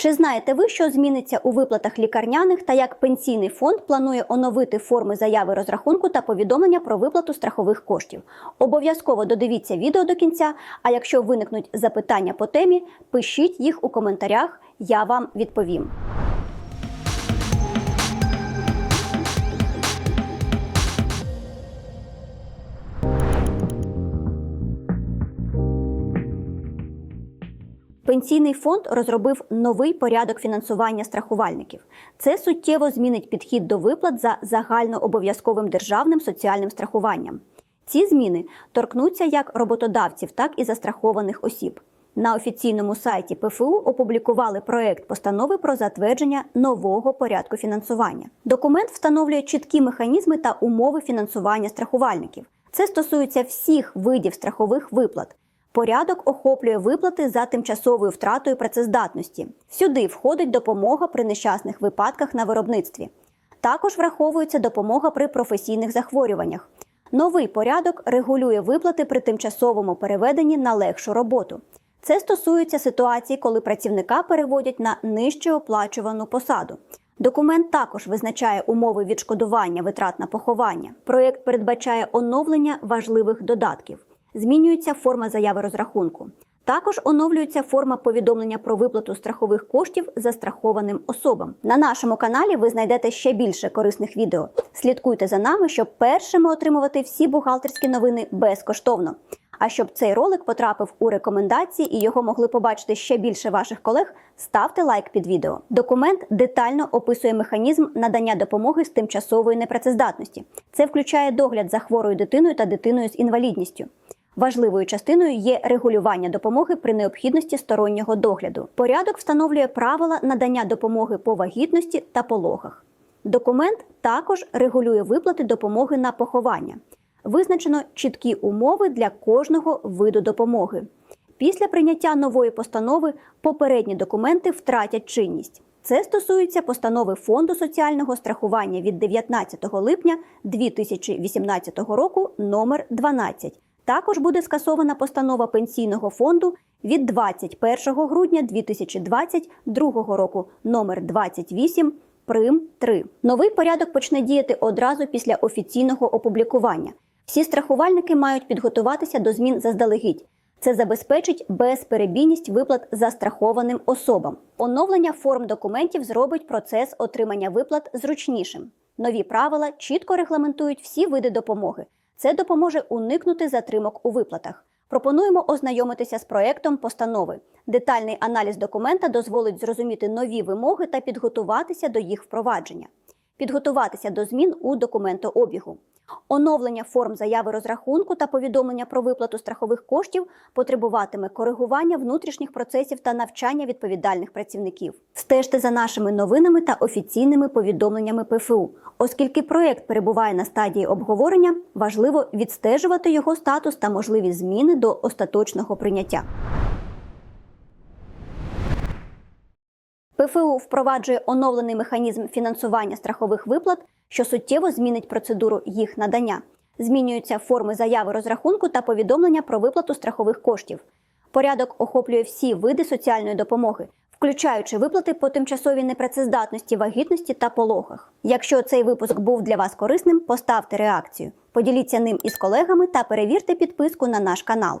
Чи знаєте ви, що зміниться у виплатах лікарняних та як пенсійний фонд планує оновити форми заяви розрахунку та повідомлення про виплату страхових коштів? Обов'язково додивіться відео до кінця. А якщо виникнуть запитання по темі, пишіть їх у коментарях, я вам відповім. Пенсійний фонд розробив новий порядок фінансування страхувальників. Це суттєво змінить підхід до виплат за загальнообов'язковим державним соціальним страхуванням. Ці зміни торкнуться як роботодавців, так і застрахованих осіб. На офіційному сайті ПФУ опублікували проект постанови про затвердження нового порядку фінансування. Документ встановлює чіткі механізми та умови фінансування страхувальників. Це стосується всіх видів страхових виплат. Порядок охоплює виплати за тимчасовою втратою працездатності. Сюди входить допомога при нещасних випадках на виробництві. Також враховується допомога при професійних захворюваннях. Новий порядок регулює виплати при тимчасовому переведенні на легшу роботу. Це стосується ситуації, коли працівника переводять на нижче оплачувану посаду. Документ також визначає умови відшкодування витрат на поховання. Проєкт передбачає оновлення важливих додатків. Змінюється форма заяви розрахунку. Також оновлюється форма повідомлення про виплату страхових коштів застрахованим особам. На нашому каналі ви знайдете ще більше корисних відео. Слідкуйте за нами, щоб першими отримувати всі бухгалтерські новини безкоштовно. А щоб цей ролик потрапив у рекомендації і його могли побачити ще більше ваших колег, ставте лайк під відео. Документ детально описує механізм надання допомоги з тимчасової непрацездатності. Це включає догляд за хворою дитиною та дитиною з інвалідністю. Важливою частиною є регулювання допомоги при необхідності стороннього догляду. Порядок встановлює правила надання допомоги по вагітності та пологах. Документ також регулює виплати допомоги на поховання. Визначено чіткі умови для кожного виду допомоги. Після прийняття нової постанови попередні документи втратять чинність. Це стосується постанови Фонду соціального страхування від 19 липня 2018 року номер 12 також буде скасована постанова пенсійного фонду від 21 грудня 2022 року номер 28 Прим 3. Новий порядок почне діяти одразу після офіційного опублікування. Всі страхувальники мають підготуватися до змін заздалегідь. Це забезпечить безперебійність виплат застрахованим особам. Оновлення форм документів зробить процес отримання виплат зручнішим. Нові правила чітко регламентують всі види допомоги. Це допоможе уникнути затримок у виплатах. Пропонуємо ознайомитися з проектом постанови. Детальний аналіз документа дозволить зрозуміти нові вимоги та підготуватися до їх впровадження, підготуватися до змін у документообігу. Оновлення форм заяви розрахунку та повідомлення про виплату страхових коштів потребуватиме коригування внутрішніх процесів та навчання відповідальних працівників. Стежте за нашими новинами та офіційними повідомленнями ПФУ. Оскільки проєкт перебуває на стадії обговорення, важливо відстежувати його статус та можливі зміни до остаточного прийняття. ПФУ впроваджує оновлений механізм фінансування страхових виплат, що суттєво змінить процедуру їх надання. Змінюються форми заяви розрахунку та повідомлення про виплату страхових коштів. Порядок охоплює всі види соціальної допомоги, включаючи виплати по тимчасовій непрацездатності, вагітності та пологах. Якщо цей випуск був для вас корисним, поставте реакцію, поділіться ним із колегами та перевірте підписку на наш канал.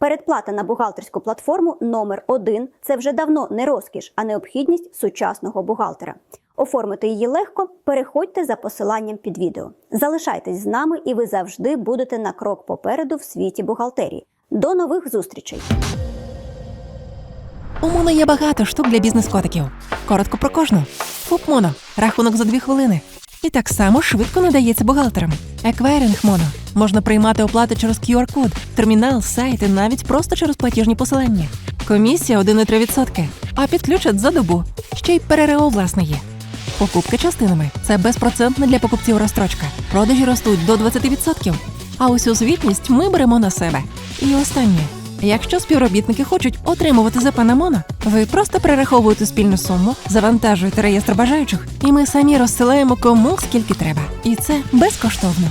Передплата на бухгалтерську платформу номер 1 це вже давно не розкіш, а необхідність сучасного бухгалтера. Оформити її легко, переходьте за посиланням під відео. Залишайтесь з нами, і ви завжди будете на крок попереду в світі бухгалтерії. До нових зустрічей! У Моно є багато штук для бізнес-котиків. Коротко про кожну. ФУП Моно. Рахунок за дві хвилини. І так само швидко надається бухгалтерам. Еквайринг Моно. Можна приймати оплати через QR-код, термінал, сайт і навіть просто через платіжні посилання. Комісія 1,3%. А підключать за добу. Ще й ПРРО власне є. Покупки частинами це безпроцентна для покупців розстрочка. Продажі ростуть до 20%. А усю звітність ми беремо на себе. І останнє. Якщо співробітники хочуть отримувати ЗП на моно, ви просто перераховуєте спільну суму, завантажуєте реєстр бажаючих, і ми самі розсилаємо кому скільки треба. І це безкоштовно.